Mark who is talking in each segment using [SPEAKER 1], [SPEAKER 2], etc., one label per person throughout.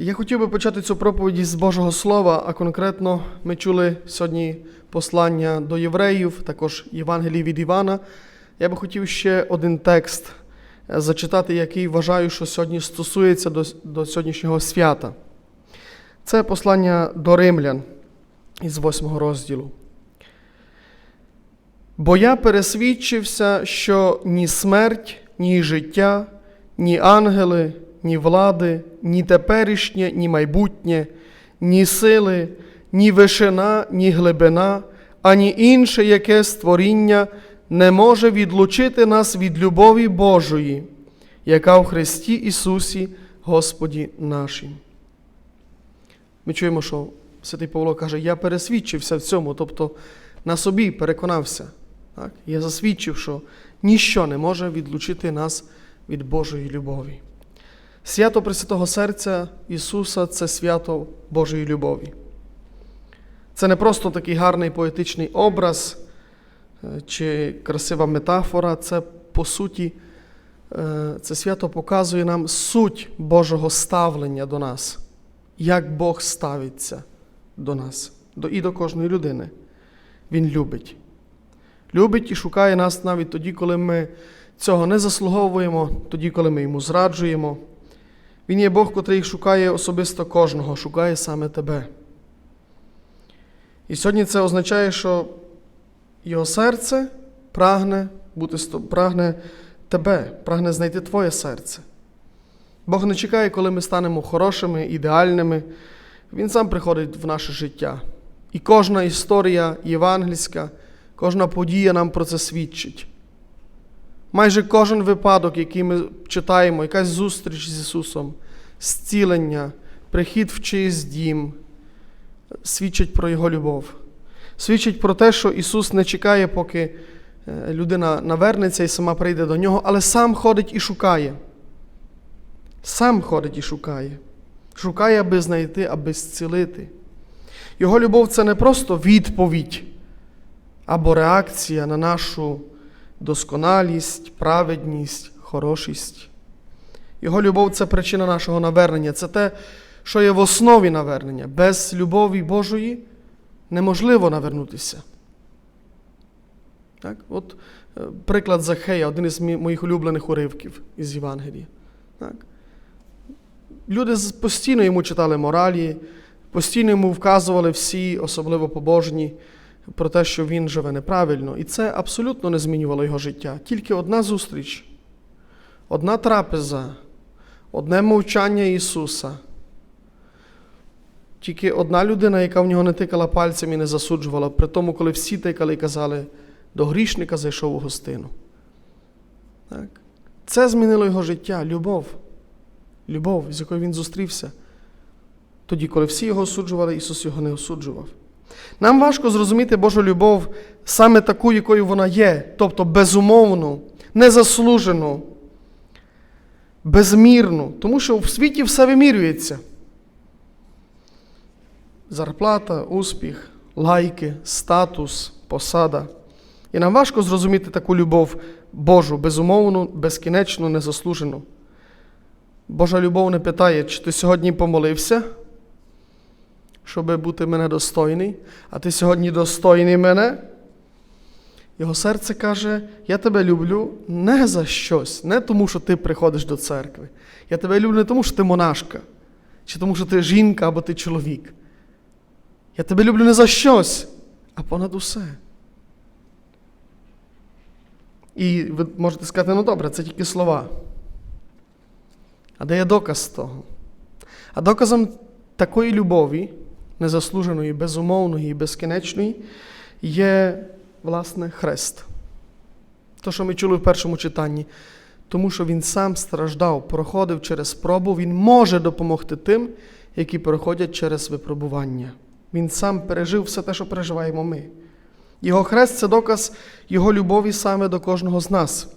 [SPEAKER 1] Я хотів би почати цю проповідь з Божого Слова, а конкретно ми чули сьогодні послання до євреїв, також Євангелії від Івана. Я би хотів ще один текст е, зачитати, який вважаю, що сьогодні стосується до, до сьогоднішнього свята. Це послання до римлян із 8 розділу. Бо я пересвідчився, що ні смерть, ні життя, ні ангели, ні влади, ні теперішнє, ні майбутнє, ні сили, ні вишина, ні глибина, ані інше яке створіння не може відлучити нас від любові Божої, яка в Христі Ісусі, Господі нашим. Ми чуємо, що Святий Павло каже, я пересвідчився в цьому, тобто на собі переконався. Так? Я засвідчив, що ніщо не може відлучити нас від Божої любові. Свято Пресвятого Серця Ісуса це свято Божої любові. Це не просто такий гарний поетичний образ е, чи красива метафора, це по суті, е, це свято показує нам суть Божого ставлення до нас, як Бог ставиться до нас і до кожної людини. Він любить. Любить і шукає нас навіть тоді, коли ми цього не заслуговуємо, тоді, коли ми йому зраджуємо. Він є Бог, котрий шукає особисто кожного, шукає саме тебе. І сьогодні це означає, що його серце прагне бути прагне тебе, прагне знайти твоє серце. Бог не чекає, коли ми станемо хорошими, ідеальними. Він сам приходить в наше життя. І кожна історія євангельська, кожна подія нам про це свідчить. Майже кожен випадок, який ми читаємо, якась зустріч з Ісусом, зцілення, прихід в чиїсь дім, свідчить про Його любов. Свідчить про те, що Ісус не чекає, поки е, людина навернеться і сама прийде до нього, але сам ходить і шукає. Сам ходить і шукає. Шукає, аби знайти, аби зцілити. Його любов це не просто відповідь або реакція на нашу досконалість, праведність, хорошість. Його любов це причина нашого навернення, це те, що є в основі навернення. Без любові Божої неможливо навернутися. Так? От е, приклад Захея, один із моїх улюблених уривків із Євангелія. Так? Люди постійно йому читали моралі, постійно йому вказували всі, особливо побожні, про те, що він живе неправильно. І це абсолютно не змінювало його життя. Тільки одна зустріч, одна трапеза, одне мовчання Ісуса. Тільки одна людина, яка в нього не тикала пальцем і не засуджувала, при тому, коли всі тикали і казали, до грішника зайшов у гостину. Так? Це змінило його життя, любов. Любов, з якою він зустрівся. Тоді, коли всі його осуджували, Ісус його не осуджував. Нам важко зрозуміти Божу любов саме таку, якою вона є, тобто безумовну, незаслужену, безмірну, тому що в світі все вимірюється. Зарплата, успіх, лайки, статус, посада. І нам важко зрозуміти таку любов Божу, безумовну, безкінечну, незаслужену. Божа любов не питає, чи ти сьогодні помолився, щоб бути мене достойний, а ти сьогодні достойний мене. Його серце каже: Я тебе люблю не за щось, не тому, що ти приходиш до церкви. Я тебе люблю не тому, що ти монашка, чи тому, що ти жінка або ти чоловік. Я тебе люблю не за щось, а понад усе. І ви можете сказати, ну добре, це тільки слова. А де є доказ того? А доказом такої любові, незаслуженої, безумовної і безкінечної, є, власне, хрест. То, що ми чули в першому читанні. Тому що він сам страждав, проходив через пробу, він може допомогти тим, які проходять через випробування. Він сам пережив все те, що переживаємо ми. Його хрест це доказ Його любові саме до кожного з нас.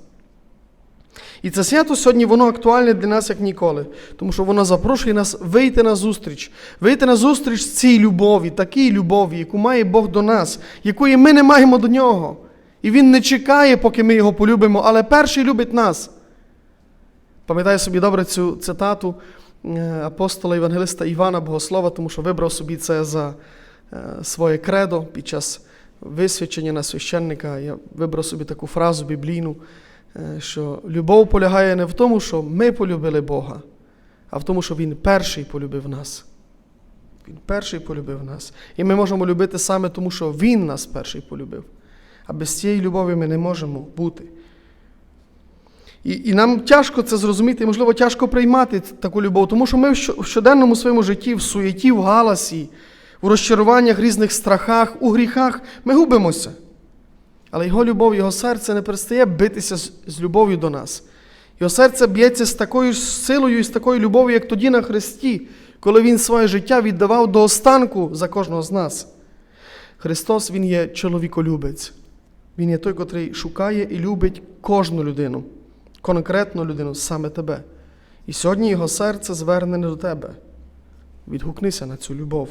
[SPEAKER 1] І це свято сьогодні воно актуальне для нас як ніколи, тому що воно запрошує нас вийти на зустріч, вийти на зустріч цій любові, такій любові, яку має Бог до нас, якої ми не маємо до нього. І Він не чекає, поки ми його полюбимо, але перший любить нас. Пам'ятаю собі добре цю цитату е, апостола Євангелиста Івана Богослова, тому що вибрав собі це за е, своє кредо під час висвячення на священника. Я вибрав собі таку фразу біблійну, що любов полягає не в тому, що ми полюбили Бога, а в тому, що Він перший полюбив нас. Він перший полюбив нас. І ми можемо любити саме тому, що Він нас перший полюбив. А без цієї любові ми не можемо бути. І, і нам тяжко це зрозуміти, і, можливо, тяжко приймати таку любов, тому що ми в щоденному своєму житті, в суєті, в галасі, в розчаруваннях, різних страхах, у гріхах ми губимося. Але його любов, його серце не перестає битися з, з любов'ю до нас. Його серце б'ється з такою ж силою і з такою любов'ю, як тоді на Христі, коли Він своє життя віддавав до останку за кожного з нас. Христос Він є чоловіколюбець. Він є той, котрий шукає і любить кожну людину, конкретну людину, саме тебе. І сьогодні його серце звернене до тебе. Відгукнися на цю любов,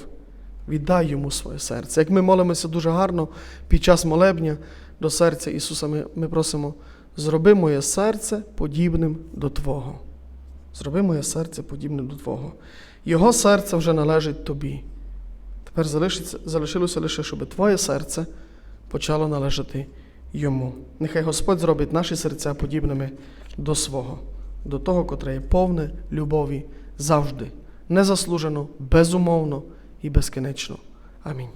[SPEAKER 1] віддай йому своє серце. Як ми молимося дуже гарно під час молебня до серця Ісуса, ми, ми просимо, зроби моє серце подібним до Твого. Зроби моє серце подібним до Твого. Його серце вже належить тобі. Тепер залишилося лише, щоб Твоє серце почало належати йому. Нехай Господь зробить наші серця подібними до свого, до того, котре є повне любові завжди, незаслужено, безумовно і безкінечно. Амінь.